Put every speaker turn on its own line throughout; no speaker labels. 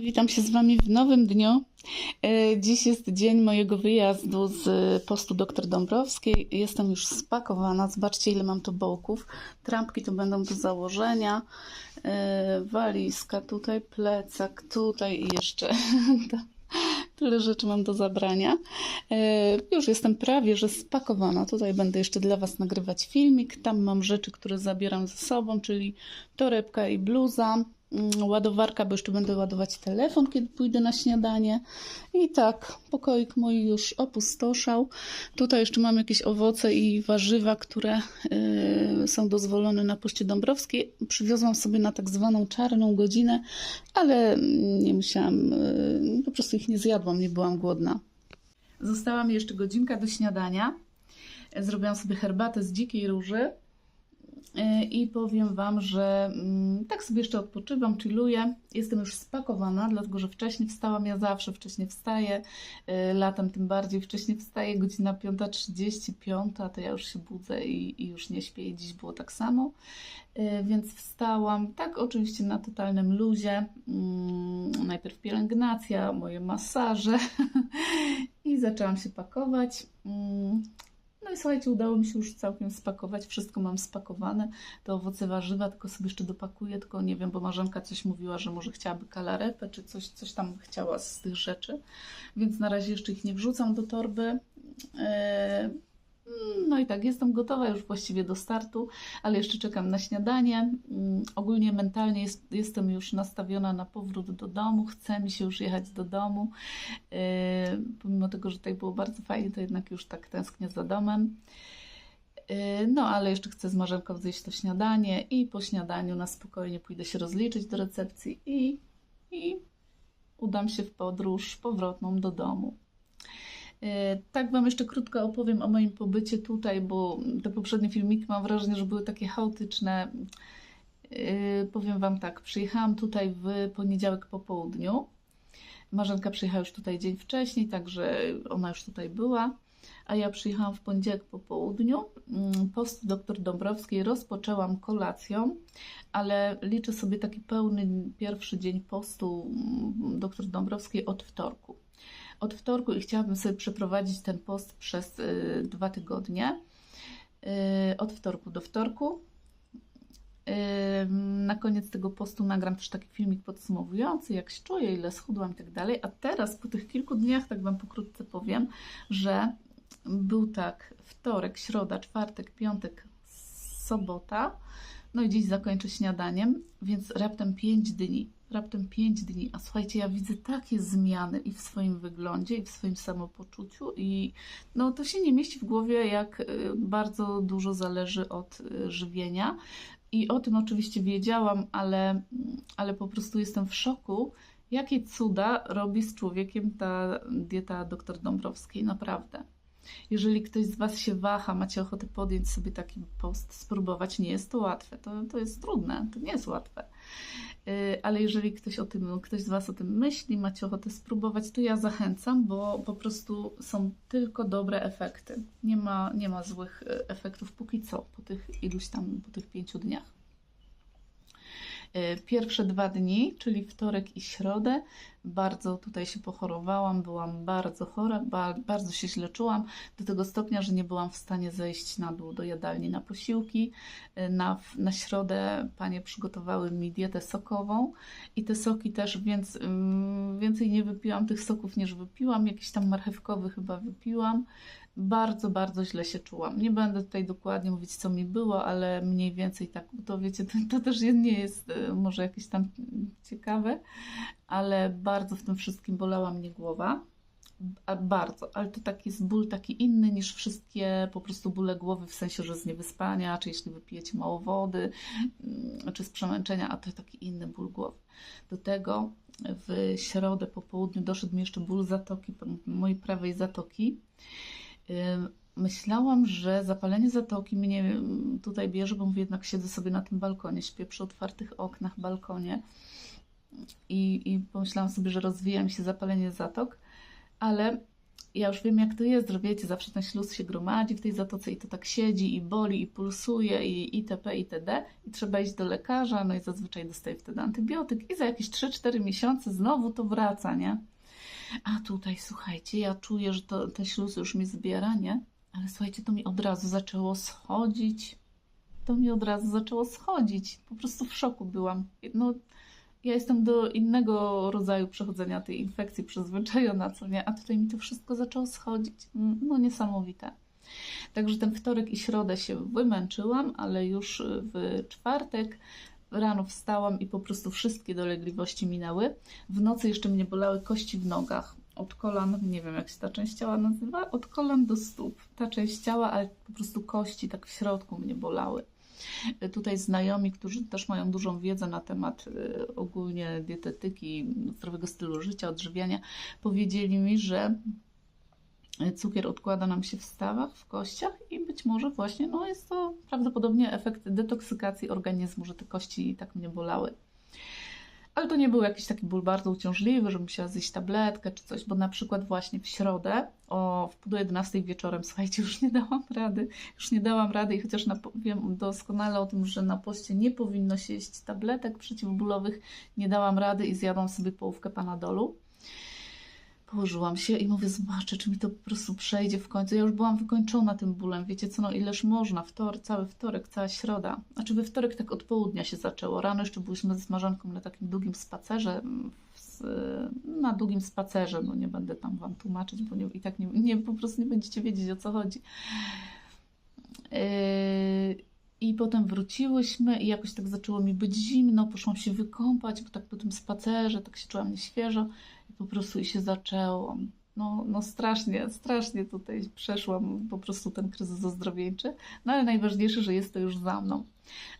Witam się z Wami w nowym dniu. E, Dziś jest dzień mojego wyjazdu z postu dr Dąbrowskiej. Jestem już spakowana. Zobaczcie, ile mam tu bołków. Trampki to będą do założenia. E, Walizka tutaj, plecak tutaj i jeszcze tyle rzeczy mam do zabrania. E, Już jestem prawie, że spakowana. Tutaj będę jeszcze dla Was nagrywać filmik. Tam mam rzeczy, które zabieram ze sobą, czyli torebka i bluza ładowarka, bo jeszcze będę ładować telefon, kiedy pójdę na śniadanie. I tak, pokoik mój już opustoszał. Tutaj jeszcze mam jakieś owoce i warzywa, które y, są dozwolone na Poczcie Dąbrowskiej. Przywiozłam sobie na tak zwaną czarną godzinę, ale nie musiałam, y, po prostu ich nie zjadłam, nie byłam głodna. Została mi jeszcze godzinka do śniadania. Zrobiłam sobie herbatę z dzikiej róży. Yy, I powiem Wam, że mm, tak sobie jeszcze odpoczywam, chilluję. Jestem już spakowana, dlatego że wcześniej wstałam. Ja zawsze wcześniej wstaję. Yy, Latem tym bardziej wcześniej wstaję. Godzina 5.30, 5, to ja już się budzę i, i już nie śpię. I dziś było tak samo. Yy, Więc wstałam, tak oczywiście na totalnym luzie. Mm, Najpierw pielęgnacja, moje masaże i zaczęłam się pakować. No i słuchajcie, udało mi się już całkiem spakować. Wszystko mam spakowane. Te owoce, warzywa, tylko sobie jeszcze dopakuję. Tylko nie wiem, bo Marzenka coś mówiła, że może chciałaby kalarepę, czy coś, coś tam chciała z tych rzeczy. Więc na razie jeszcze ich nie wrzucam do torby. Eee, No i tak, jestem gotowa już właściwie do startu, ale jeszcze czekam na śniadanie. Mm, Ogólnie mentalnie jest, jestem już nastawiona na powrót do domu. Chce mi się już jechać do domu. Yy, Pomimo tego, że tutaj było bardzo fajnie, to jednak już tak tęsknię za domem. Yy, No, ale jeszcze chcę z Marzenką zjeść to śniadanie i po śniadaniu na spokojnie pójdę się rozliczyć do recepcji i, i udam się w podróż powrotną do domu. E, Tak Wam jeszcze krótko opowiem o moim pobycie tutaj, bo te poprzednie filmiki mam wrażenie, że były takie chaotyczne. E, Powiem Wam tak, przyjechałam tutaj w poniedziałek po południu. Marzenka przyjechała już tutaj dzień wcześniej, także ona już tutaj była. A ja przyjechałam w poniedziałek po południu. Mm, Post dr Dąbrowskiej rozpoczęłam kolacją, ale liczę sobie taki pełny pierwszy dzień postu mm, dr Dąbrowskiej od wtorku od wtorku i chciałabym sobie przeprowadzić ten post przez y, dwa tygodnie. Y, od wtorku do wtorku. Y, na koniec tego postu nagram też taki filmik podsumowujący, jak się czuję, ile schudłam i tak dalej. A teraz po tych kilku dniach, tak Wam pokrótce powiem, że był tak wtorek, środa, czwartek, piątek, sobota. No i dziś zakończę śniadaniem, więc raptem 5 dni. Raptem 5 dni. A słuchajcie, ja widzę takie zmiany i w swoim wyglądzie, i w swoim samopoczuciu, i no to się nie mieści w głowie, jak y, bardzo dużo zależy od y, żywienia. I o tym oczywiście wiedziałam, ale, ale po prostu jestem w szoku, jakie cuda robi z człowiekiem ta dieta dr Dąbrowskiej, naprawdę. Jeżeli ktoś z Was się waha, macie ochotę podjąć sobie taki post, spróbować, nie jest to łatwe. To, to jest trudne, to nie jest łatwe. Yy, Ale jeżeli ktoś, o tym, ktoś z Was o tym myśli, macie ochotę spróbować, to ja zachęcam, bo po prostu są tylko dobre efekty. Nie ma, nie ma złych y, efektów póki co, po tych iluś tam, po tych pięciu dniach. Y, Pierwsze dwa dni, czyli wtorek i środę, bardzo tutaj się pochorowałam, byłam bardzo chora, ba bardzo się źle czułam, do tego stopnia, że nie byłam w stanie zejść na dół do jadalni na posiłki. Y, Na, na środę panie przygotowały mi dietę sokową i te soki też, więc ym, więcej nie wypiłam tych soków niż wypiłam, jakiś tam marchewkowy chyba wypiłam. Bardzo, bardzo źle się czułam. Nie będę tutaj dokładnie mówić, co mi było, ale mniej więcej tak, to wiecie, to, to też nie jest y, może jakieś tam ciekawe, ale bardzo w tym wszystkim bolała mnie głowa. Bardzo, ale to taki jest ból taki inny niż wszystkie po prostu bóle głowy, w sensie, że z niewyspania, czy jeśli wypijecie mało wody, mm, czy z przemęczenia, a to taki inny ból głowy. Do tego w środę po południu doszedł mi jeszcze ból zatoki, mojej prawej zatoki. Myślałam, że zapalenie zatoki mnie ym, tutaj bierze, bo mówię, jednak siedzę sobie na tym balkonie, śpię przy otwartych oknach, balkonie i, i pomyślałam sobie, że rozwija mi się zapalenie zatok, ale ja już wiem, jak to jest, że wiecie, zawsze ten śluz się gromadzi w tej zatoce i to tak siedzi i boli i pulsuje i itp. itd. I trzeba iść do lekarza, no i zazwyczaj dostaję wtedy antybiotyk i za jakieś 3-4 miesiące znowu to wraca, nie? A tutaj, słuchajcie, ja czuję, że to, ten śluz już mi zbiera, nie? Ale słuchajcie, to mi od razu zaczęło schodzić. To mi od razu zaczęło schodzić. Po prostu w szoku byłam. No, ja jestem do innego rodzaju przechodzenia tej infekcji przyzwyczajona, co nie? A tutaj mi to wszystko zaczęło schodzić. Mm, No niesamowite. Także ten wtorek i środę się wymęczyłam, ale już w czwartek rano wstałam i po prostu wszystkie dolegliwości minęły. W nocy jeszcze mnie bolały kości w nogach. Od kolan, nie wiem jak się ta część ciała nazywa, od kolan do stóp. Ta część ciała, ale po prostu kości tak w środku mnie bolały. Tutaj znajomi, którzy też mają dużą wiedzę na temat y, ogólnie dietetyki, zdrowego stylu życia, odżywiania, powiedzieli mi, że cukier odkłada nam się w stawach, w kościach i być może właśnie no jest to prawdopodobnie efekt detoksykacji organizmu, że te kości tak mnie bolały. Ale to nie był jakiś taki ból bardzo uciążliwy, że musiała zjeść tabletkę czy coś, bo na przykład właśnie w środę o w pół do 11 wieczorem, słuchajcie, już nie dałam rady, już nie dałam rady i chociaż wiem doskonale o tym, że na poście nie powinno się jeść tabletek przeciwbólowych, nie dałam rady i zjadłam sobie połówkę panadolu. Położyłam się i mówię, zobaczę, czy mi to po prostu przejdzie w końcu. Ja już byłam wykończona tym bólem, wiecie co, no ileż można, wtor, cały wtorek, cała środa. Znaczy we wtorek tak od południa się zaczęło. Rano jeszcze byliśmy z marzenką na takim długim spacerze, z, na długim spacerze, no nie będę tam Wam tłumaczyć, bo nie, i tak nie, nie, po prostu nie będziecie wiedzieć o co chodzi. Yy, i potem wróciłyśmy i jakoś tak zaczęło mi być zimno, poszłam się wykąpać, bo tak po tym spacerze tak się czułam nieświeżo po prostu i się zaczęło. No, no strasznie, strasznie tutaj przeszłam po prostu ten kryzys ozdrowieńczy, no ale najważniejsze, że jest to już za mną.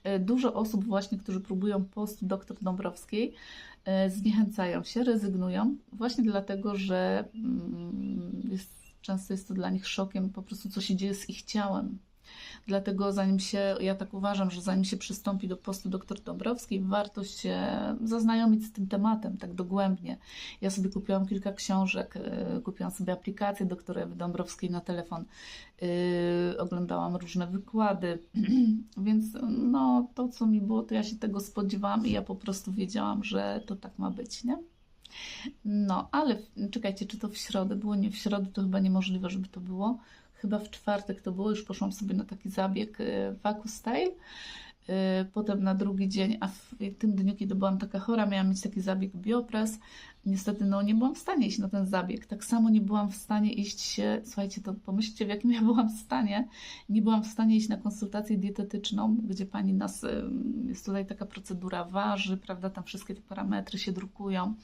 E, Dużo osób właśnie, którzy próbują post dr Dąbrowskiej, e, zniechęcają się, rezygnują właśnie dlatego, że mm, jest, często jest to dla nich szokiem po prostu, co się dzieje z ich ciałem. Dlatego zanim się, ja tak uważam, że zanim się przystąpi do postu dr Dąbrowskiej, warto się zaznajomić z tym tematem tak dogłębnie. Ja sobie kupiłam kilka książek, y, kupiłam sobie aplikację doktora Dąbrowskiej na telefon, yy, oglądałam różne wykłady, więc no to co mi było, to ja się tego spodziewałam i ja po prostu wiedziałam, że to tak ma być, nie? No, ale czekajcie, czy to w środę było? Nie, w środę to chyba niemożliwe, żeby to było. Chyba w czwartek to było, już poszłam sobie na taki zabieg y, Vacu Style. Y, Potem na drugi dzień, a w tym dniu, kiedy byłam taka chora, miałam mieć taki zabieg Biopres. Niestety, no nie byłam w stanie iść na ten zabieg. Tak samo nie byłam w stanie iść się, słuchajcie, to pomyślcie, w jakim ja byłam stanie. Nie byłam w stanie iść na konsultację dietetyczną, gdzie pani nas, jest tutaj taka procedura, waży, prawda, tam wszystkie te parametry się drukują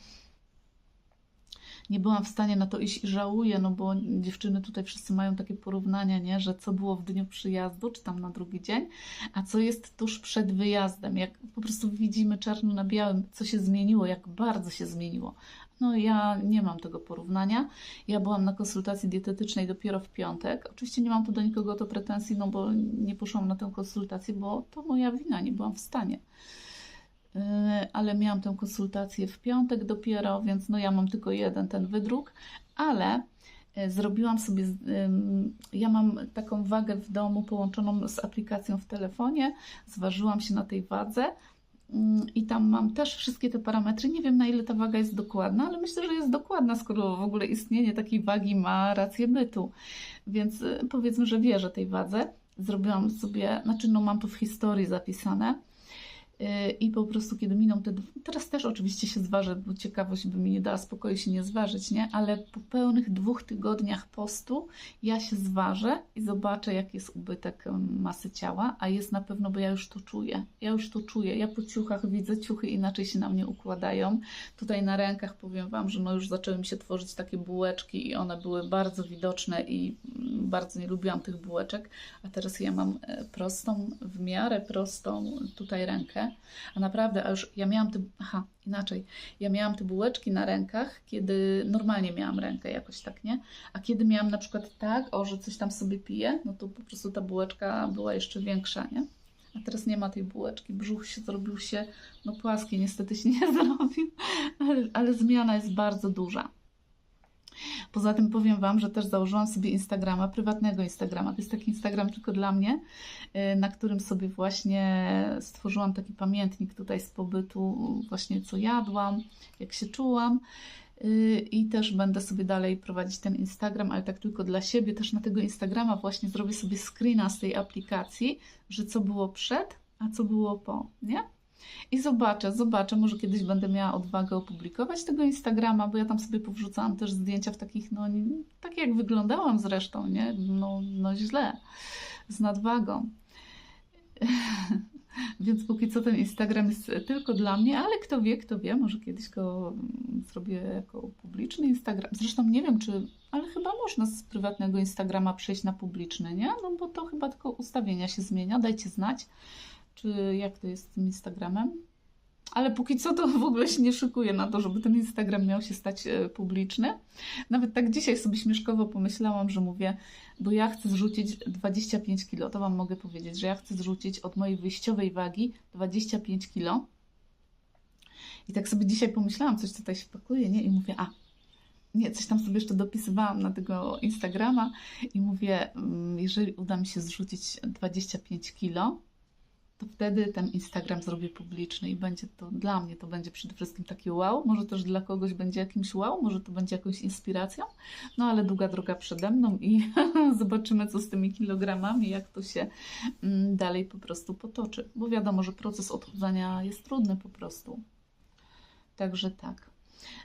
nie byłam w stanie na to iść i żałuję, no bo dziewczyny tutaj wszyscy mają takie porównania, nie, że co było w dniu przyjazdu, czy tam na drugi dzień, a co jest tuż przed wyjazdem, jak po prostu widzimy czarno na białym, co się zmieniło, jak bardzo się zmieniło. No ja nie mam tego porównania. Ja byłam na konsultacji dietetycznej dopiero w piątek. Oczywiście nie mam tu do nikogo to pretensji, no bo nie poszłam na tę konsultację, bo to moja wina, nie byłam w stanie. Yy, ale miałam tę konsultację w piątek dopiero, więc no ja mam tylko jeden ten wydruk, ale yy, zrobiłam sobie, ja mam taką wagę w domu połączoną z aplikacją w telefonie, zważyłam się na tej wadze ym, i tam mam też wszystkie te parametry. Nie wiem na ile ta waga jest dokładna, ale myślę, że jest dokładna, skoro w ogóle istnienie takiej wagi ma rację bytu. Więc y, powiedzmy, że wierzę tej wadze. Zrobiłam sobie, znaczy no mam to w historii zapisane. Yy, I po prostu, kiedy miną te. Teraz też oczywiście się zważę, bo ciekawość by mi nie dała spokoju się nie zważyć, nie? Ale po pełnych dwóch tygodniach postu ja się zważę i zobaczę, jaki jest ubytek masy ciała, a jest na pewno, bo ja już to czuję. Ja już to czuję. Ja po ciuchach widzę, ciuchy inaczej się na mnie układają. Tutaj na rękach powiem Wam, że no już zaczęły mi się tworzyć takie bułeczki i one były bardzo widoczne i mm, bardzo nie lubiłam tych bułeczek, a teraz ja mam e, prostą, w miarę prostą tutaj a naprawdę, a już ja miałam te, aha, inaczej, ja miałam te bułeczki na rękach, kiedy normalnie miałam rękę jakoś tak, nie? A kiedy miałam na przykład tak, o, że coś tam sobie piję, no to po prostu ta bułeczka była jeszcze większa, nie? A teraz nie ma tej bułeczki, brzuch się zrobił się, no płaski, niestety się nie zrobił, ale, ale zmiana jest bardzo duża. Poza tym powiem Wam, że też założyłam sobie Instagrama, prywatnego Instagrama. To jest taki Instagram tylko dla mnie, y, na którym sobie właśnie stworzyłam taki pamiętnik tutaj z pobytu, właśnie co jadłam, jak się czułam. Y, I też będę sobie dalej prowadzić ten Instagram, ale tak tylko dla siebie. Też na tego Instagrama właśnie zrobię sobie screena z tej aplikacji, że co było przed, a co było po, nie? I zobaczę, zobaczę, może kiedyś będę miała odwagę opublikować tego Instagrama, bo ja tam sobie powrzucałam też zdjęcia w takich, no tak jak wyglądałam zresztą, nie? No, no źle, z nadwagą. Więc póki co ten Instagram jest tylko dla mnie, ale kto wie, kto wie, może kiedyś go zrobię jako publiczny Instagram. Zresztą nie wiem, czy, ale chyba można z prywatnego Instagrama przejść na publiczny, nie? No bo to chyba tylko ustawienia się zmienia. Dajcie znać, czy jak to jest z tym Instagramem. Ale póki co to w ogóle się nie szykuję na to, żeby ten Instagram miał się stać e, publiczny. Nawet tak dzisiaj sobie śmieszkowo pomyślałam, że mówię, bo ja chcę zrzucić 25 kg. To Wam mogę powiedzieć, że ja chcę zrzucić od mojej wyjściowej wagi 25 kg. I tak sobie dzisiaj pomyślałam, coś tutaj się pakuje, nie? I mówię, a nie, coś tam sobie jeszcze dopisywałam na tego Instagrama i mówię, mm, jeżeli uda mi się zrzucić 25 kg, to wtedy ten Instagram zrobię publiczny i będzie to dla mnie to będzie przede wszystkim taki wow, może też dla kogoś będzie jakimś wow, może to będzie jakąś inspiracją, no ale długa droga przede mną i zobaczymy co z tymi kilogramami, jak to się mm, dalej po prostu potoczy, bo wiadomo, że proces odchudzania jest trudny po prostu. Także tak.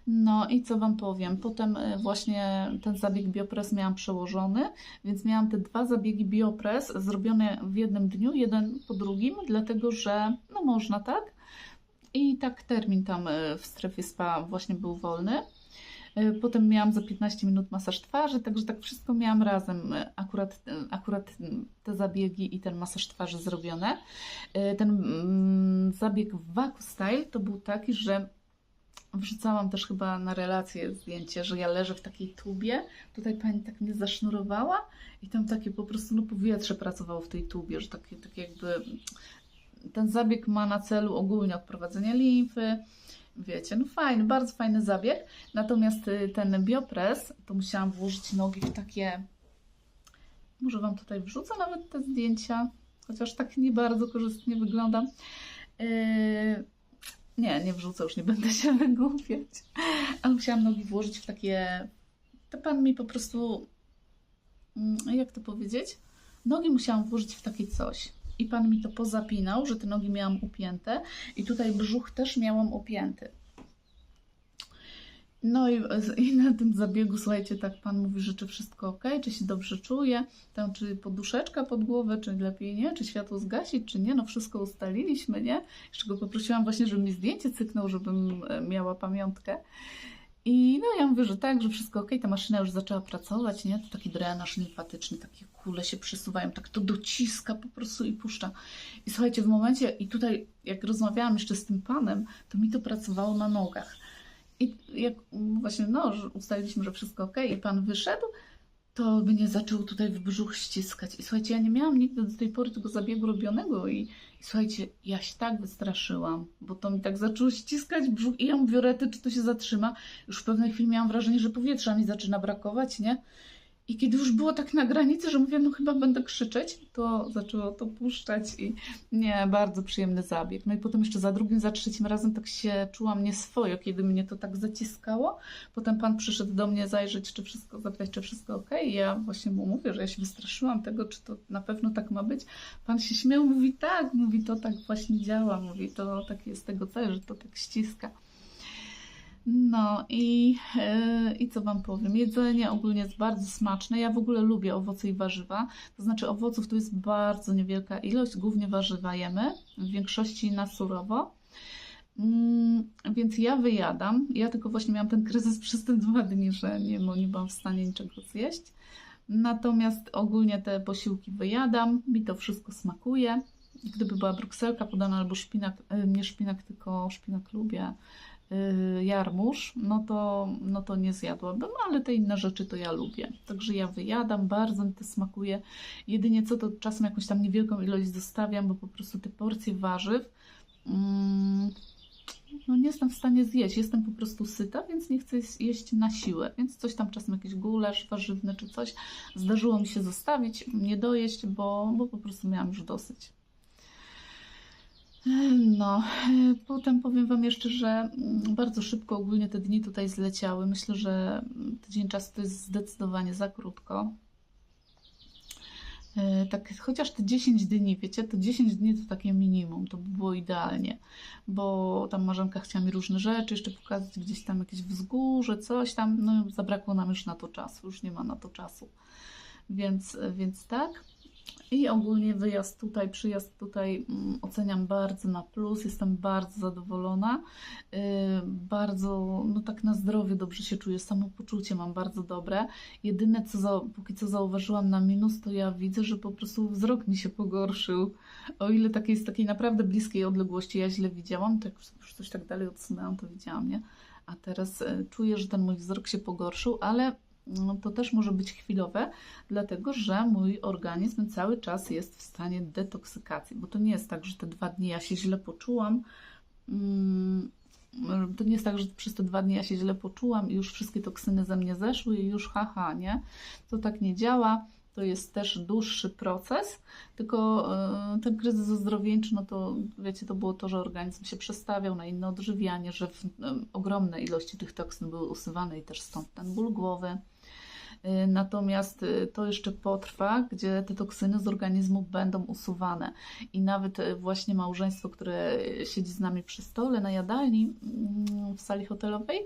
No i co Wam powiem? Potem e, właśnie ten zabieg biopres miałam przełożony, więc miałam te dwa zabiegi biopres zrobione w jednym dniu, jeden po drugim, dlatego że no można tak. I tak termin tam e, w strefie spa właśnie był wolny. E, Potem miałam za 15 minut masaż twarzy, także tak wszystko miałam razem, akurat, akurat te zabiegi i ten masaż twarzy zrobione. Ten mm, zabieg Waku Style to był taki, że Wrzucałam też chyba na relację zdjęcie, że ja leżę w takiej tubie. Tutaj pani tak mnie zasznurowała i tam takie po prostu no, powietrze pracowało w tej tubie, że takie, takie jakby ten zabieg ma na celu ogólnie odprowadzenie limfy. Wiecie, no fajny, bardzo fajny zabieg. Natomiast y, ten biopres, to musiałam włożyć nogi w takie. Może Wam tutaj wrzucę nawet te zdjęcia, chociaż tak nie bardzo korzystnie wyglądam. Yy, nie, nie wrzucę, już nie będę się wygłupiać. Ale musiałam nogi włożyć w takie. To pan mi po prostu. mm, Jak to powiedzieć? Nogi musiałam włożyć w takie coś. I pan mi to pozapinał, że te nogi miałam upięte. I tutaj brzuch też miałam upięty. No i, i na tym zabiegu, słuchajcie, tak pan mówi, że czy wszystko ok, czy się dobrze czuje, tam czy poduszeczka pod głowę, czy lepiej nie, czy światło zgasić, czy nie, no wszystko ustaliliśmy, nie? Jeszcze go poprosiłam właśnie, żeby mi zdjęcie cyknął, żebym e, miała pamiątkę. I no ja mówię, że tak, że wszystko ok, ta maszyna już zaczęła pracować, nie? To taki drenaż limfatyczny, takie kule się przesuwają, tak to dociska po prostu i puszcza. I słuchajcie, w momencie, i tutaj jak rozmawiałam jeszcze z tym panem, to mi to pracowało na nogach. I jak właśnie, no, ustaliliśmy, że wszystko ok, i pan wyszedł, to mnie zaczął tutaj w brzuch ściskać. I słuchajcie, ja nie miałam nigdy do tej pory tego zabiegu robionego i, i słuchajcie, ja się tak wystraszyłam, bo to mi tak zaczęło ściskać brzuch i ja mówię, rety, czy to się zatrzyma. Już w pewnej chwili miałam wrażenie, że powietrza mi zaczyna brakować, nie? I kiedy już było tak na granicy, że mówię, no chyba będę krzyczeć, to zaczęło to puszczać i nie, bardzo przyjemny zabieg. No i potem jeszcze za drugim, za trzecim razem tak się czułam nieswojo, kiedy mnie to tak zaciskało. Potem pan przyszedł do mnie zajrzeć, czy wszystko, zapytać, czy wszystko ok. I ja właśnie mu mówię, że ja się wystraszyłam tego, czy to na pewno tak ma być. Pan się śmiał, mówi tak, mówi to tak właśnie działa, mówi to tak jest tego cel, że to tak ściska. No i, yy, i co Wam powiem? Jedzenie ogólnie jest bardzo smaczne. Ja w ogóle lubię owoce i warzywa. To znaczy owoców to jest bardzo niewielka ilość, głównie warzywa jemy, w większości na surowo. Mm, więc ja wyjadam. Ja tylko właśnie miałam ten kryzys przez te dwa dni, że nie, nie byłam w stanie niczego zjeść. Natomiast ogólnie te posiłki wyjadam, mi to wszystko smakuje. Gdyby była brukselka podana albo szpinak, y, nie szpinak, tylko szpinak lubię, jarmuż, no to, no to nie zjadłabym, ale te inne rzeczy to ja lubię. Także ja wyjadam, bardzo mi to smakuje. Jedynie co to czasem jakąś tam niewielką ilość zostawiam, bo po prostu te porcje warzyw mm, no nie jestem w stanie zjeść. Jestem po prostu syta, więc nie chcę jeść na siłę. Więc coś tam czasem jakiś gulasz warzywny czy coś zdarzyło mi się zostawić, nie dojeść, bo, bo po prostu miałam już dosyć. No, e, potem powiem Wam jeszcze, że mm, bardzo szybko ogólnie te dni tutaj zleciały. Myślę, że tydzień czasu to jest zdecydowanie za krótko. E, Tak, chociaż te 10 dni, wiecie, to 10 dni to takie minimum, to by było idealnie, bo tam Marzenka chciała mi różne rzeczy jeszcze pokazać, gdzieś tam jakieś wzgórze, coś tam, no zabrakło nam już na to czasu, już nie ma na to czasu, więc, więc tak. I ogólnie wyjazd tutaj, przyjazd tutaj mm, oceniam bardzo na plus, jestem bardzo zadowolona, yy, bardzo, no tak na zdrowie dobrze się czuję, samopoczucie mam bardzo dobre. Jedyne co za, póki co zauważyłam na minus, to ja widzę, że po prostu wzrok mi się pogorszył. O ile takiej z takiej naprawdę bliskiej odległości ja źle widziałam, to jak już coś tak dalej odsunęłam, to widziałam, nie? A teraz e, czuję, że ten mój wzrok się pogorszył, ale no, to też może być chwilowe, dlatego że mój organizm cały czas jest w stanie detoksykacji, bo to nie jest tak, że te dwa dni ja się źle poczułam. mm, To nie jest tak, że przez te dwa dni ja się źle poczułam i już wszystkie toksyny ze mnie zeszły i już haha, nie? To tak nie działa. To jest też dłuższy proces, tylko e, ten kryzys ozdrowieńczy, no to wiecie, to było to, że organizm się przestawiał na inne odżywianie, że w, em, ogromne ilości tych toksyn były usuwane i też stąd ten ból głowy. Y, Natomiast y, to jeszcze potrwa, gdzie te toksyny z organizmu będą usuwane. I nawet y, właśnie małżeństwo, które siedzi z nami przy stole na jadalni mm, w sali hotelowej,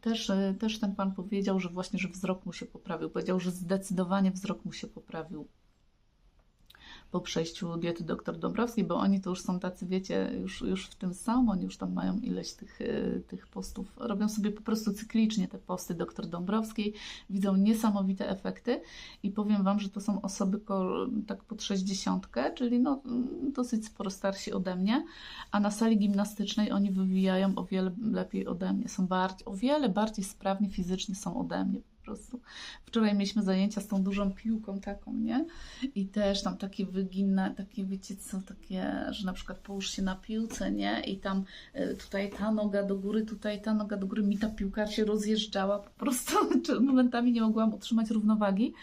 też, też ten pan powiedział, że właśnie, że wzrok mu się poprawił. Powiedział, że zdecydowanie wzrok mu się poprawił po przejściu diety dr Dąbrowskiej, bo oni to już są tacy, wiecie, już, już w tym są, oni już tam mają ileś tych, y, tych postów, robią sobie po prostu cyklicznie te posty dr Dąbrowskiej, widzą niesamowite efekty i powiem Wam, że to są osoby tak pod 60, czyli no, mm, dosyć sporo starsi ode mnie, a na sali gimnastycznej oni wywijają o wiele lepiej ode mnie, są bardziej, o wiele bardziej sprawni fizycznie są ode mnie prostu. Wczoraj mieliśmy zajęcia z tą dużą piłką taką, nie? I też tam takie wyginne, takie wiecie co, takie, że na przykład połóż się na piłce, nie? I tam y, tutaj ta noga do góry, tutaj ta noga do góry, mi ta piłka się rozjeżdżała po prostu, momentami nie mogłam utrzymać równowagi,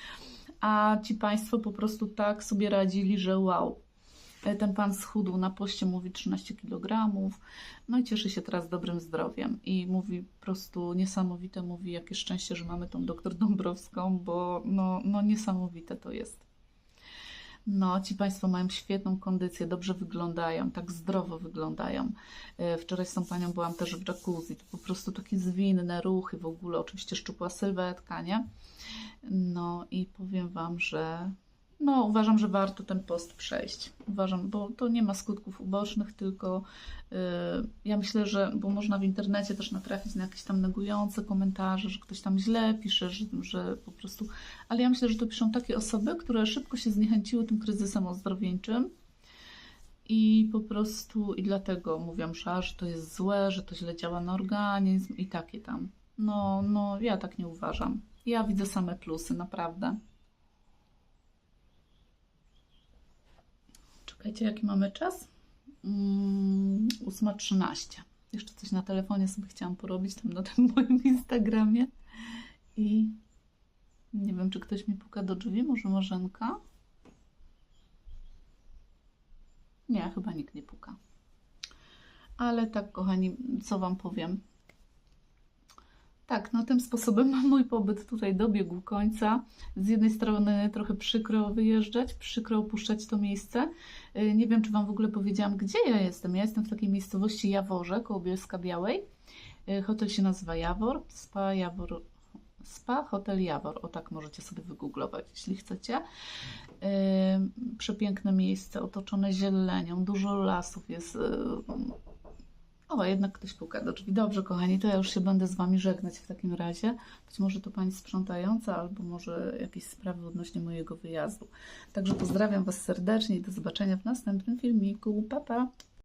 a ci Państwo po prostu tak sobie radzili, że wow. E, Ten pan schudł na poście, mówi 13 kg, no i cieszy się teraz dobrym zdrowiem. I mówi po prostu niesamowite, mówi jakie szczęście, że mamy tą doktor Dąbrowską, bo no, no niesamowite to jest. No, ci Państwo mają świetną kondycję, dobrze wyglądają, tak zdrowo wyglądają. E, Wczoraj z tą panią byłam też w jacuzzi, to po prostu takie zwinne ruchy w ogóle, oczywiście szczupła sylwetka, nie? No i powiem Wam, że no, uważam, że warto ten post przejść. Uważam, bo to nie ma skutków ubocznych, tylko yy, ja myślę, że, bo można w internecie też natrafić na jakieś tam negujące komentarze, że ktoś tam źle pisze, że, że po prostu. Ale ja myślę, że to piszą takie osoby, które szybko się zniechęciły tym kryzysem ozdrowieńczym. I po prostu, i dlatego mówią, że, to jest złe, że to źle działa na organizm i takie tam. No, no, ja tak nie uważam. Ja widzę same plusy, naprawdę. Czekajcie, jaki mamy czas? Mm, 8.13. Jeszcze coś na telefonie sobie chciałam porobić tam na tym moim Instagramie. I nie wiem, czy ktoś mi puka do drzwi, może Marzenka? Nie, chyba nikt nie puka. Ale tak, kochani, co Wam powiem? Tak, no tym sposobem mój pobyt tutaj dobiegł końca. Z jednej strony trochę przykro wyjeżdżać, przykro opuszczać to miejsce. Yy, Nie wiem, czy Wam w ogóle powiedziałam, gdzie ja jestem. Ja jestem w takiej miejscowości Jaworze, koło Bielska Białej. Yy, Hotel się nazywa Jawor, Spa Jawor, Spa Hotel Jawor. O tak możecie sobie wygooglować, jeśli chcecie. Yy, Przepiękne miejsce, otoczone zielenią, dużo lasów jest. O, jednak ktoś puka do drzwi. Dobrze, kochani, to ja już się będę z Wami żegnać w takim razie. Być może to Pani sprzątająca, albo może jakieś sprawy odnośnie mojego wyjazdu. Także pozdrawiam Was serdecznie i do zobaczenia w następnym filmiku. Pa, pa!